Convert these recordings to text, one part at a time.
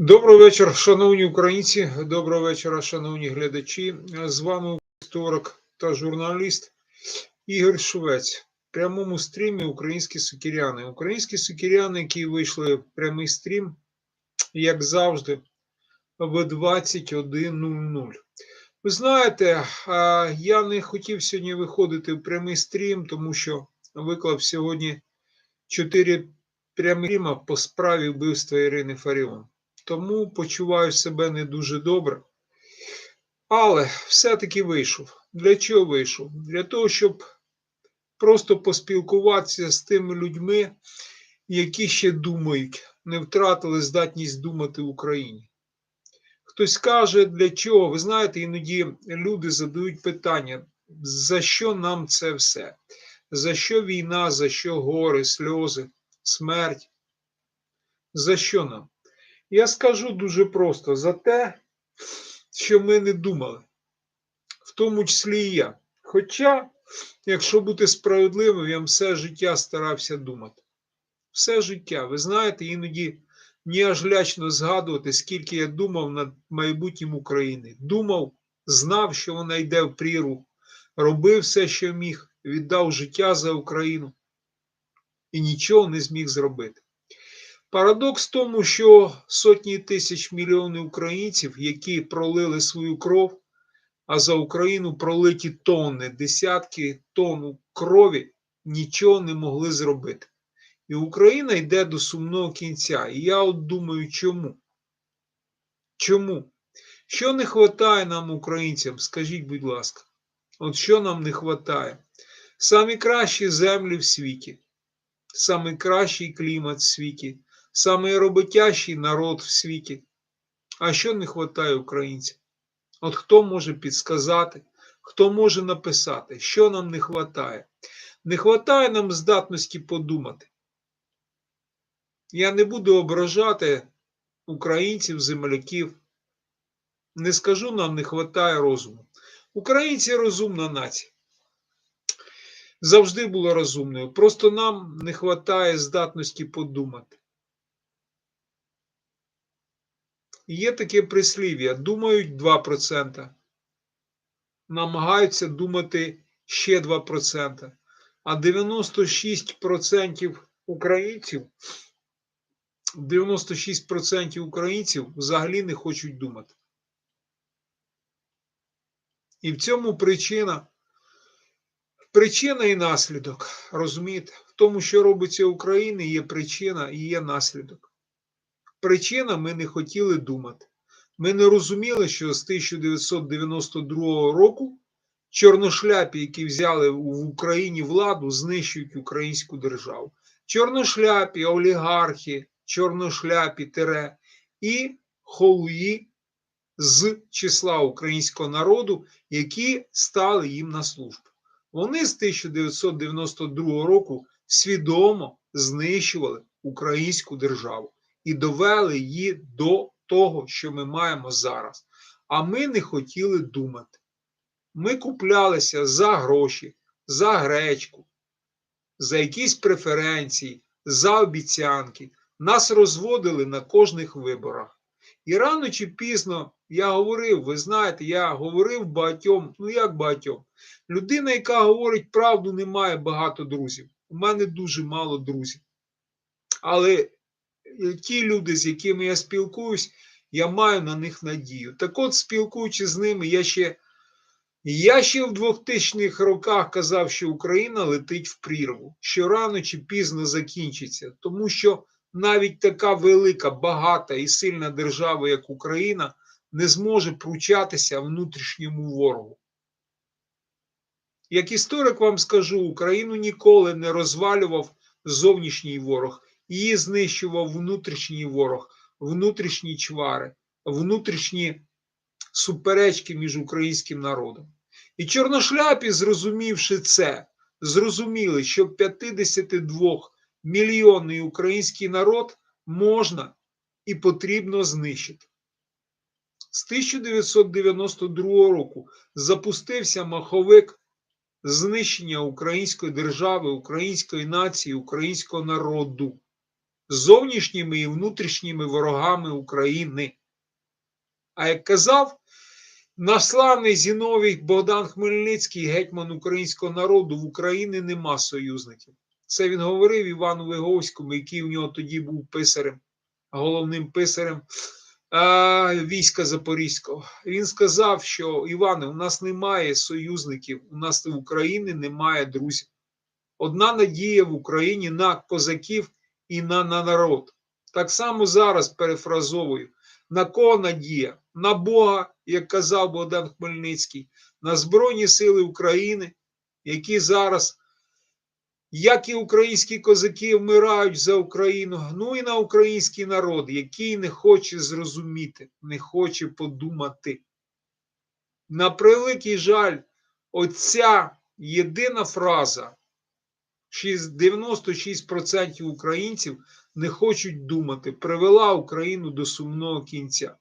Доброго вечора, шановні українці. Доброго вечора, шановні глядачі. З вами історик та журналіст Ігор Швець. В прямому стрімі Українські сукіряни. Українські сукіряни, які вийшли в прямий стрім, як завжди, в 21.00. Ви знаєте, я не хотів сьогодні виходити в прямий стрім, тому що виклав сьогодні 4 прямі стріма по справі вбивства Ірини Фаріон тому почуваю себе не дуже добре. Але все-таки вийшов. Для чого вийшов? Для того, щоб просто поспілкуватися з тими людьми, які ще думають, не втратили здатність думати в Україні. Хтось каже, для чого? Ви знаєте, іноді люди задають питання, за що нам це все? За що війна, за що гори, сльози, смерть? За що нам? Я скажу дуже просто за те, що ми не думали, в тому числі і я. Хоча, якщо бути справедливим, я все життя старався думати. Все життя. Ви знаєте, іноді мені аж лячно згадувати, скільки я думав над майбутнім України. Думав, знав, що вона йде в прірву, робив все, що міг, віддав життя за Україну і нічого не зміг зробити. Парадокс в тому, що сотні тисяч мільйонів українців, які пролили свою кров, а за Україну пролиті тонни, десятки тонн крові, нічого не могли зробити. І Україна йде до сумного кінця. І я от думаю, чому? Чому? Що не вистачає нам, українцям? Скажіть, будь ласка, от що нам не вистачає? Самі кращі землі в світі, самий кращий клімат в світі самий роботящий народ в світі. А що не вистачає українцям? От хто може підсказати, хто може написати, що нам не вистачає? Не вистачає нам здатності подумати. Я не буду ображати українців, земляків. Не скажу, нам не вистачає розуму. Українці розумна нація. Завжди була розумною. Просто нам не вистачає здатності подумати. Є таке прислів'я: думають 2%, намагаються думати ще 2%, а 96% українців 96% українців взагалі не хочуть думати. І в цьому причина, причина і наслідок. Розумієте? В тому, що робиться в Україні, є причина і є наслідок. Причина ми не хотіли думати. Ми не розуміли, що з 1992 року чорношляпі, які взяли в Україні владу, знищують українську державу. Чорношляпі, олігархи, чорношляпі тире і холуї з числа українського народу, які стали їм на службу. Вони з 1992 року свідомо знищували українську державу і довели її до того, що ми маємо зараз. А ми не хотіли думати. Ми куплялися за гроші, за гречку, за якісь преференції, за обіцянки. Нас розводили на кожних виборах. І рано чи пізно я говорив, ви знаєте, я говорив багатьом, ну як багатьом, людина, яка говорить правду, не має багато друзів. У мене дуже мало друзів. Але ті люди, з якими я спілкуюсь, я маю на них надію. Так от, спілкуючись з ними, я ще я ще в 2000-х роках казав, що Україна летить в прірву, що рано чи пізно закінчиться, тому що навіть така велика, багата і сильна держава, як Україна, не зможе пручатися внутрішньому ворогу. Як історик вам скажу, Україну ніколи не розвалював зовнішній ворог. Її знищував внутрішній ворог, внутрішні чвари, внутрішні суперечки між українським народом. І чорношляпі, зрозумівши це, зрозуміли, що 52 мільйонний український народ можна і потрібно знищити. З 1992 року запустився маховик знищення української держави, української нації, українського народу. Зовнішніми і внутрішніми ворогами України. А як казав наш славний Зіновій Богдан Хмельницький, гетьман українського народу, в Україні нема союзників. Це він говорив Івану Виговському, який у нього тоді був писарем, головним писарем а, війська Запорізького. Він сказав, що Іване, у нас немає союзників, у нас в Україні немає друзів. Одна надія в Україні на козаків і на, на народ. Так само зараз перефразовую. На кого надія? На Бога, як казав Богдан Хмельницький, на Збройні Сили України, які зараз, як і українські козаки, вмирають за Україну, ну і на український народ, який не хоче зрозуміти, не хоче подумати. На превеликий жаль, оця єдина фраза. 96% українців не хочуть думати, привела Україну до сумного кінця.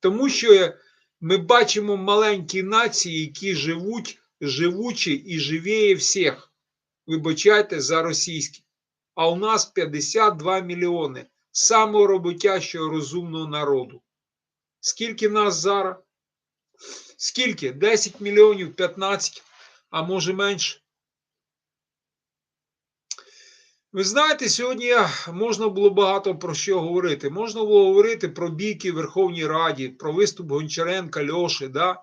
Тому що ми бачимо маленькі нації, які живуть, живучі і живіє всіх. Вибачайте за російські. А у нас 52 мільйони самороботящого розумного народу. Скільки нас зараз? Скільки? 10 мільйонів, 15, а може менше. Ви знаєте, сьогодні можна було багато про що говорити. Можна було говорити про бійки в Верховній Раді, про виступ Гончаренка, Льоши, да?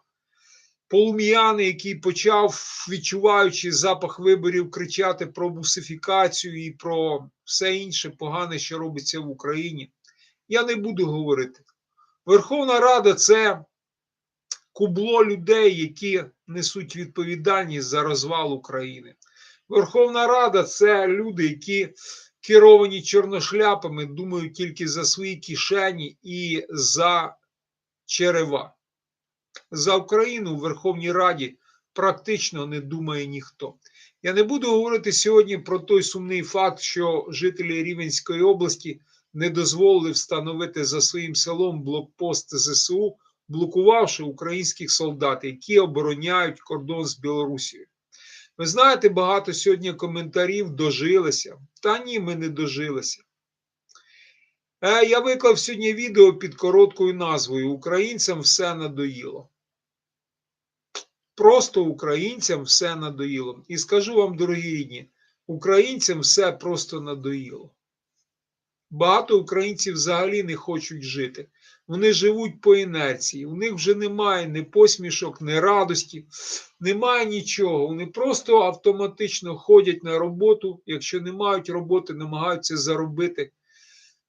Полум'яни, який почав, відчуваючи запах виборів, кричати про бусифікацію і про все інше погане, що робиться в Україні. Я не буду говорити. Верховна Рада це кубло людей, які несуть відповідальність за розвал України. Верховна Рада це люди, які керовані чорношляпами, думають тільки за свої кишені і за черева. За Україну в Верховній Раді практично не думає ніхто. Я не буду говорити сьогодні про той сумний факт, що жителі Рівенської області не дозволили встановити за своїм селом блокпост ЗСУ, блокувавши українських солдат, які обороняють кордон з Білорусією. Ви знаєте, багато сьогодні коментарів дожилися. Та ні, ми не дожилися. Е, Я виклав сьогодні відео під короткою назвою Українцям все надоїло. Просто українцям все надоїло. І скажу вам, дорогі рідні, українцям все просто надоїло. Багато українців взагалі не хочуть жити. Вони живуть по інерції. У них вже немає ні посмішок, ні радості, немає нічого. Вони просто автоматично ходять на роботу. Якщо не мають роботи, намагаються заробити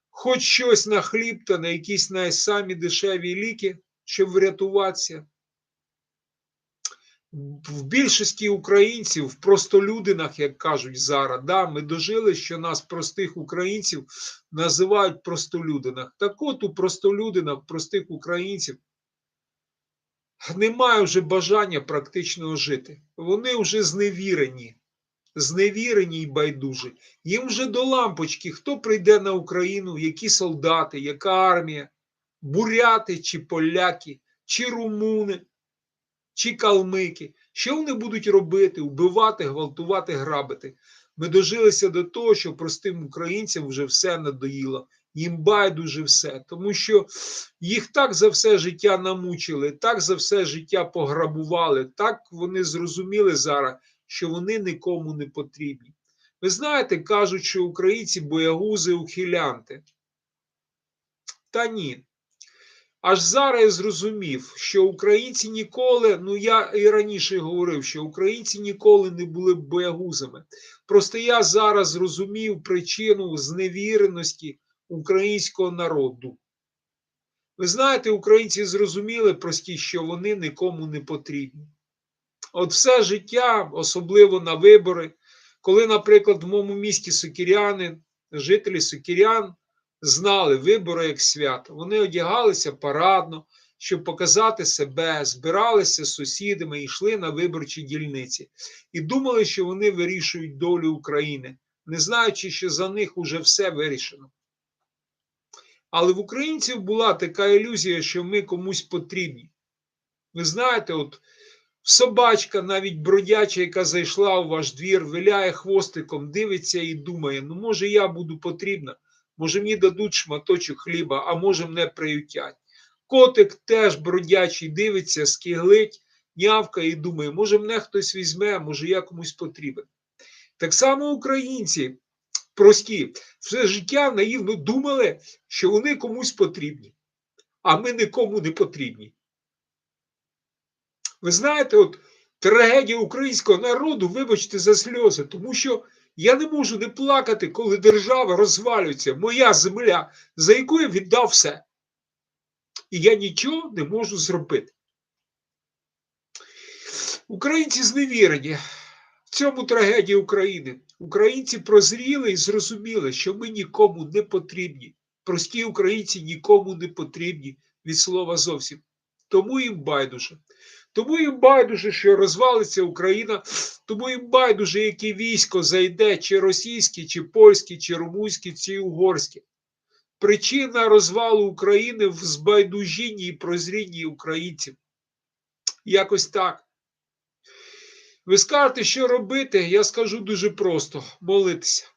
хоч щось на хліб та на якісь найсамі дешеві ліки, щоб врятуватися. В більшості українців, в простолюдинах, як кажуть зараз, да, ми дожили, що нас, простих українців, називають простолюдинах. Так от у простолюдинах, простих українців, немає вже бажання практично жити. Вони вже зневірені, зневірені і байдужі. Їм вже до лампочки, хто прийде на Україну, які солдати, яка армія, буряти чи поляки, чи румуни чи калмики. Що вони будуть робити? Вбивати, гвалтувати, грабити. Ми дожилися до того, що простим українцям вже все надоїло. Їм байдуже все, тому що їх так за все життя намучили, так за все життя пограбували, так вони зрозуміли зараз, що вони нікому не потрібні. Ви знаєте, кажуть, що українці боягузи ухилянти. Та ні, Аж зараз я зрозумів, що українці ніколи, ну я і раніше говорив, що українці ніколи не були боягузами. Просто я зараз зрозумів причину зневіреності українського народу. Ви знаєте, українці зрозуміли прості, що вони нікому не потрібні. От все життя, особливо на вибори, коли, наприклад, в моєму місті Сокіряни, жителі Сокірян знали вибори як свято. Вони одягалися парадно, щоб показати себе, збиралися з сусідами йшли на виборчі дільниці і думали, що вони вирішують долю України, не знаючи, що за них уже все вирішено. Але в українців була така ілюзія, що ми комусь потрібні. Ви знаєте, от Собачка, навіть бродяча, яка зайшла у ваш двір, виляє хвостиком, дивиться і думає: ну, може, я буду потрібна, може, мені дадуть шматочок хліба, а може, мене приютять. Котик теж бродячий, дивиться, скиглить, нявкає і думає, може, мене хтось візьме, може, я комусь потрібен. Так само українці прості, все життя наївно думали, що вони комусь потрібні, а ми нікому не потрібні. Ви знаєте, от трагедія українського народу, вибачте за сльози, тому що я не можу не плакати, коли держава розвалюється, моя земля, за яку я віддав все. І я нічого не можу зробити. Українці зневірені. В цьому трагедія України. Українці прозріли і зрозуміли, що ми нікому не потрібні. Прості українці нікому не потрібні від слова зовсім. Тому їм байдуже. Тому їм байдуже, що розвалиться Україна, тому їм байдуже, яке військо зайде, чи російське, чи польське, чи румунське, чи угорське. Причина розвалу України в збайдужінні і прозрінні українців. Якось так. Ви скажете, що робити, я скажу дуже просто: молитися.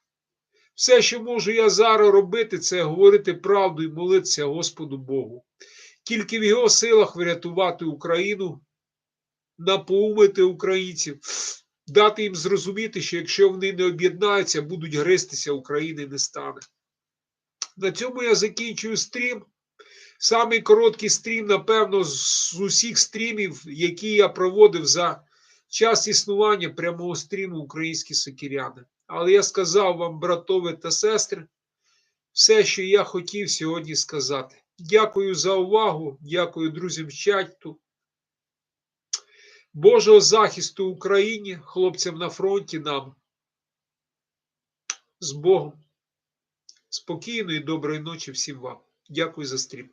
Все, що можу я зараз робити, це говорити правду і молитися Господу Богу. Тільки в його силах врятувати Україну, напоумити українців, дати їм зрозуміти, що якщо вони не об'єднаються, будуть гристися, України не стане. На цьому я закінчую стрім. Самий короткий стрім, напевно, з усіх стрімів, які я проводив за час існування прямого стріму українські сокіряни. Але я сказав вам, братове та сестри, все, що я хотів сьогодні сказати. Дякую за увагу, дякую друзям з чату. Божого захисту Україні, хлопцям на фронті нам. З Богом. Спокійної, доброї ночі всім вам. Дякую за стрім.